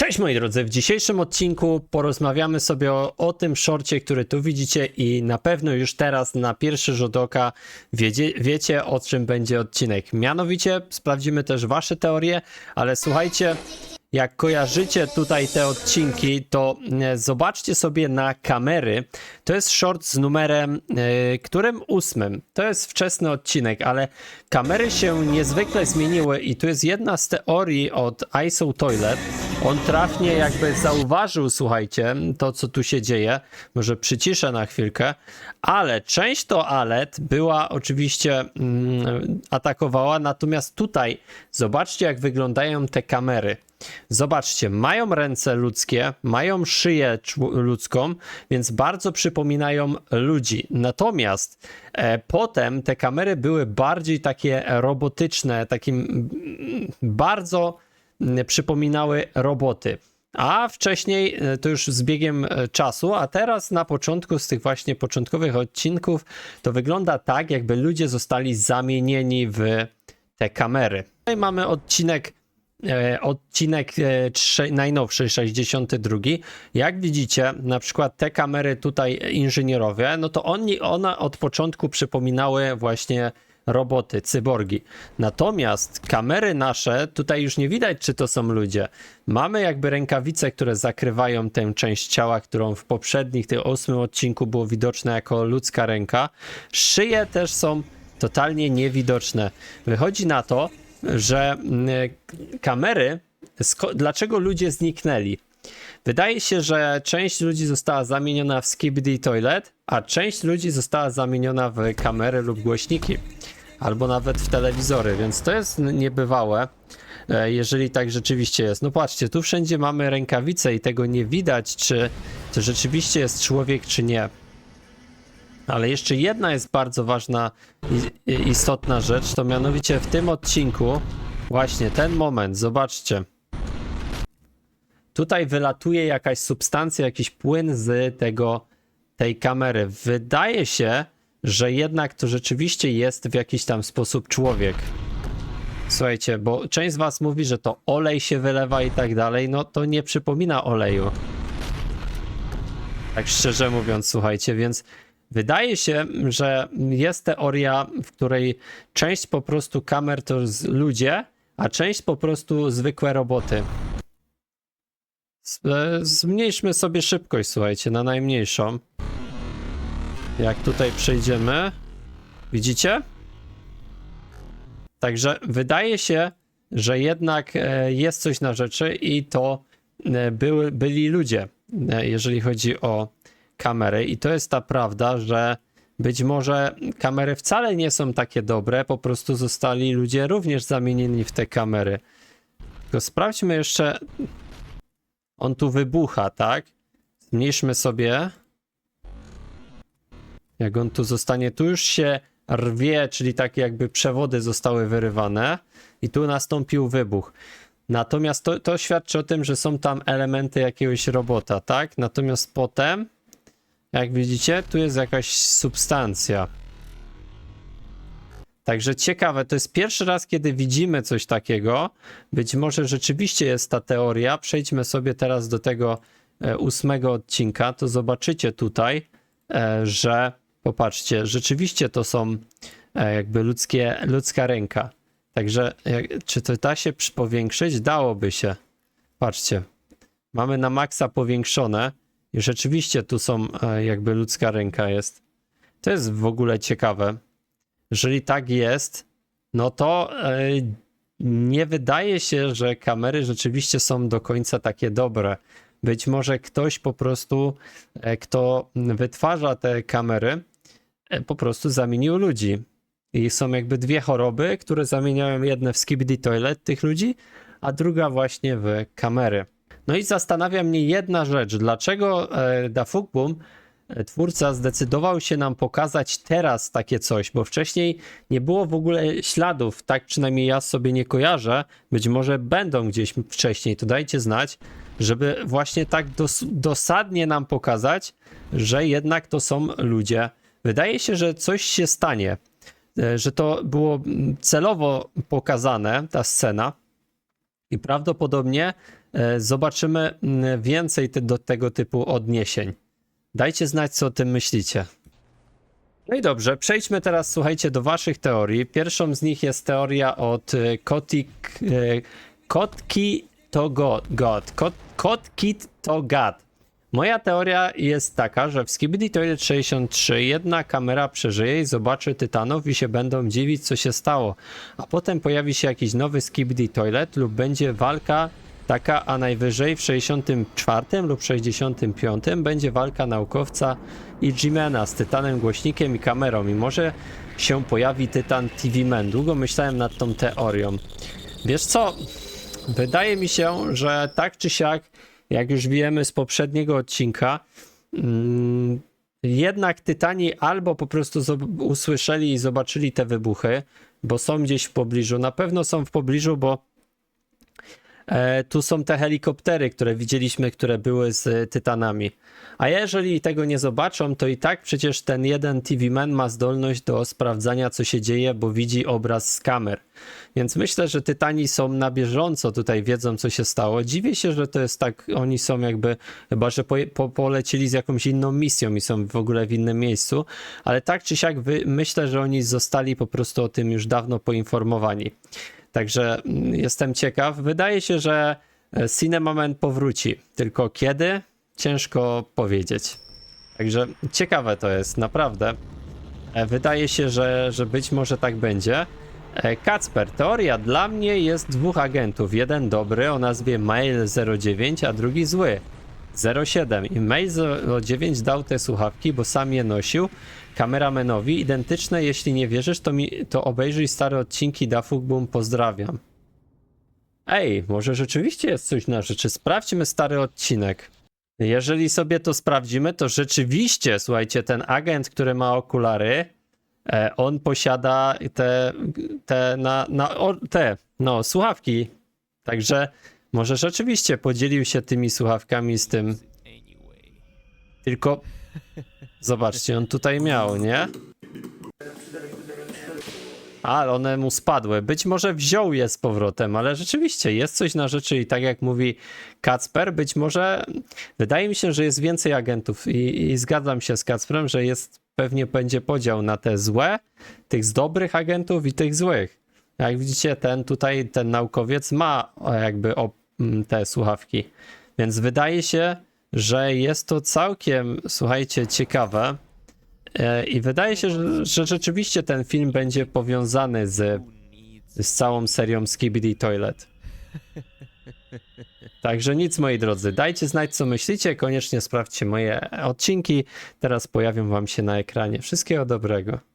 Cześć moi drodzy, w dzisiejszym odcinku porozmawiamy sobie o, o tym szorcie, który tu widzicie i na pewno już teraz na pierwszy rzut oka wiedzie, wiecie o czym będzie odcinek. Mianowicie sprawdzimy też wasze teorie, ale słuchajcie, jak kojarzycie tutaj te odcinki, to e, zobaczcie sobie na kamery. To jest short z numerem, e, którym ósmym. To jest wczesny odcinek, ale kamery się niezwykle zmieniły i tu jest jedna z teorii od ISO Toilet. On trafnie jakby zauważył, słuchajcie, to co tu się dzieje. Może przyciszę na chwilkę, ale część toalet była oczywiście mm, atakowała, natomiast tutaj zobaczcie jak wyglądają te kamery. Zobaczcie, mają ręce ludzkie, mają szyję ludzką, więc bardzo przypominają ludzi. Natomiast e, potem te kamery były bardziej takie robotyczne, takim mm, bardzo mm, przypominały roboty. A wcześniej e, to już z biegiem e, czasu, a teraz na początku z tych właśnie początkowych odcinków to wygląda tak, jakby ludzie zostali zamienieni w te kamery. Tutaj mamy odcinek odcinek e, najnowszy, 62. Jak widzicie, na przykład te kamery tutaj inżynierowe, no to oni, one od początku przypominały właśnie roboty, cyborgi. Natomiast kamery nasze, tutaj już nie widać, czy to są ludzie. Mamy jakby rękawice, które zakrywają tę część ciała, którą w poprzednich, tych ósmym odcinku było widoczne jako ludzka ręka. Szyje też są totalnie niewidoczne. Wychodzi na to, że mm, kamery, dlaczego ludzie zniknęli? Wydaje się, że część ludzi została zamieniona w Skibidi Toilet, a część ludzi została zamieniona w kamery lub głośniki, albo nawet w telewizory, więc to jest niebywałe, e, jeżeli tak rzeczywiście jest. No patrzcie, tu wszędzie mamy rękawice i tego nie widać, czy to rzeczywiście jest człowiek, czy nie. Ale jeszcze jedna jest bardzo ważna istotna rzecz, to mianowicie w tym odcinku, właśnie ten moment, zobaczcie. Tutaj wylatuje jakaś substancja, jakiś płyn z tego, tej kamery. Wydaje się, że jednak to rzeczywiście jest w jakiś tam sposób człowiek. Słuchajcie, bo część z was mówi, że to olej się wylewa i tak dalej, no to nie przypomina oleju. Tak szczerze mówiąc, słuchajcie, więc wydaje się, że jest teoria, w której część po prostu kamer to ludzie, a część po prostu zwykłe roboty. E, Zmniejszmy sobie szybkość, słuchajcie, na najmniejszą. Jak tutaj przejdziemy. Widzicie? Także wydaje się, że jednak e, jest coś na rzeczy i to e, były, byli ludzie, jeżeli chodzi o kamery. I to jest ta prawda, że być może kamery wcale nie są takie dobre, po prostu zostali ludzie również zamienieni w te kamery. Tylko sprawdźmy jeszcze. On tu wybucha, tak? Zmniejszmy sobie. Jak on tu zostanie, tu już się rwie, czyli tak jakby przewody zostały wyrywane i tu nastąpił wybuch. Natomiast to, to świadczy o tym, że są tam elementy jakiegoś robota, tak? Natomiast potem, jak widzicie, tu jest jakaś substancja. Także ciekawe, to jest pierwszy raz, kiedy widzimy coś takiego. Być może rzeczywiście jest ta teoria. Przejdźmy sobie teraz do tego e, ósmego odcinka, to zobaczycie tutaj, e, że popatrzcie, rzeczywiście to są e, jakby ludzkie, ludzka ręka. Także czy to da się powiększyć? Dałoby się. Patrzcie, mamy na maksa powiększone i rzeczywiście tu są e, jakby ludzka ręka jest. To jest w ogóle ciekawe. Jeżeli tak jest, no to e, nie wydaje się, że kamery rzeczywiście są do końca takie dobre. Być może ktoś po prostu, e, kto wytwarza te kamery, po prostu zamienił ludzi. I są jakby dwie choroby, które zamieniają jedne w skibidi toilet tych ludzi, a druga właśnie w kamery. No i zastanawia mnie jedna rzecz. Dlaczego e, Dafukbum, e, twórca, zdecydował się nam pokazać teraz takie coś, bo wcześniej nie było w ogóle śladów, tak przynajmniej ja sobie nie kojarzę. Być może będą gdzieś wcześniej, to dajcie znać, żeby właśnie tak dos dosadnie nam pokazać, że jednak to są ludzie. Wydaje się, że coś się stanie, e, że to było mm, celowo pokazane, ta scena, i prawdopodobnie zobaczymy mm, więcej do tego typu odniesień. Dajcie znać, co o tym myślicie. No i dobrze, przejdźmy teraz, słuchajcie, do waszych teorii. Pierwszą z nich jest teoria od e, Kotik, e, Kotki to God. God. Kot, Kotkit to God. Moja teoria jest taka, że w Skibidi Toilet 63 jedna kamera przeżyje i zobaczy Tytanów i się będą dziwić, co się stało. A potem pojawi się jakiś nowy Skibidi Toilet lub będzie walka taka, a najwyżej w 64 lub 65 będzie walka naukowca i Jimena z Tytanem głośnikiem i kamerą i może się pojawi Tytan TV Man. Długo myślałem nad tą teorią. Wiesz co? Wydaje mi się, że tak czy siak, jak już wiemy z poprzedniego odcinka, mm, jednak Tytani albo po prostu usłyszeli i zobaczyli te wybuchy, bo są gdzieś w pobliżu. Na pewno są w pobliżu, bo tu są te helikoptery, które widzieliśmy, które były z e, Tytanami. A jeżeli tego nie zobaczą, to i tak przecież ten jeden TV Man ma zdolność do sprawdzania, co się dzieje, bo widzi obraz z kamer. Więc myślę, że Tytani są na bieżąco tutaj, wiedzą, co się stało. Dziwię się, że to jest tak, oni są jakby, chyba, że po, po, polecieli z jakąś inną misją i są w ogóle w innym miejscu, ale tak czy siak wy, myślę, że oni zostali po prostu o tym już dawno poinformowani. Także mm, jestem ciekaw. Wydaje się, że e, Cinemaman powróci. Tylko kiedy? Ciężko powiedzieć. Także ciekawe to jest, naprawdę. E, Wydaje się, że, że być może tak będzie. E, Kacper, teoria dla mnie jest dwóch agentów. Jeden dobry o nazwie Mail09, a drugi zły. 07 i Mail09 dał te słuchawki, bo sam je nosił kameramenowi. Identyczne, jeśli nie wierzysz, to, mi, to obejrzyj stare odcinki Dafuk Boom, pozdrawiam. Ej, może rzeczywiście jest coś na rzeczy. Sprawdźmy stary odcinek. Jeżeli sobie to sprawdzimy, to rzeczywiście, słuchajcie, ten agent, który ma okulary, e, on posiada te, te, na, na, te no, słuchawki. Także może rzeczywiście podzielił się tymi słuchawkami z tym. Tylko zobaczcie, on tutaj miał, nie? A, one mu spadły. Być może wziął je z powrotem, ale rzeczywiście jest coś na rzeczy i tak jak mówi Kacper, być może wydaje mi się, że jest więcej agentów i, i zgadzam się z Kacprem, że jest pewnie będzie podział na te złe, tych z dobrych agentów i tych złych. Jak widzicie, ten tutaj, ten naukowiec ma jakby te słuchawki, więc wydaje się, że jest to całkiem, słuchajcie, ciekawe. E, I wydaje się, że, że rzeczywiście ten film będzie powiązany z, z całą serią Skibidi Toilet. Także nic, moi drodzy. Dajcie znać, co myślicie. Koniecznie sprawdźcie moje odcinki. Teraz pojawią wam się na ekranie. Wszystkiego dobrego.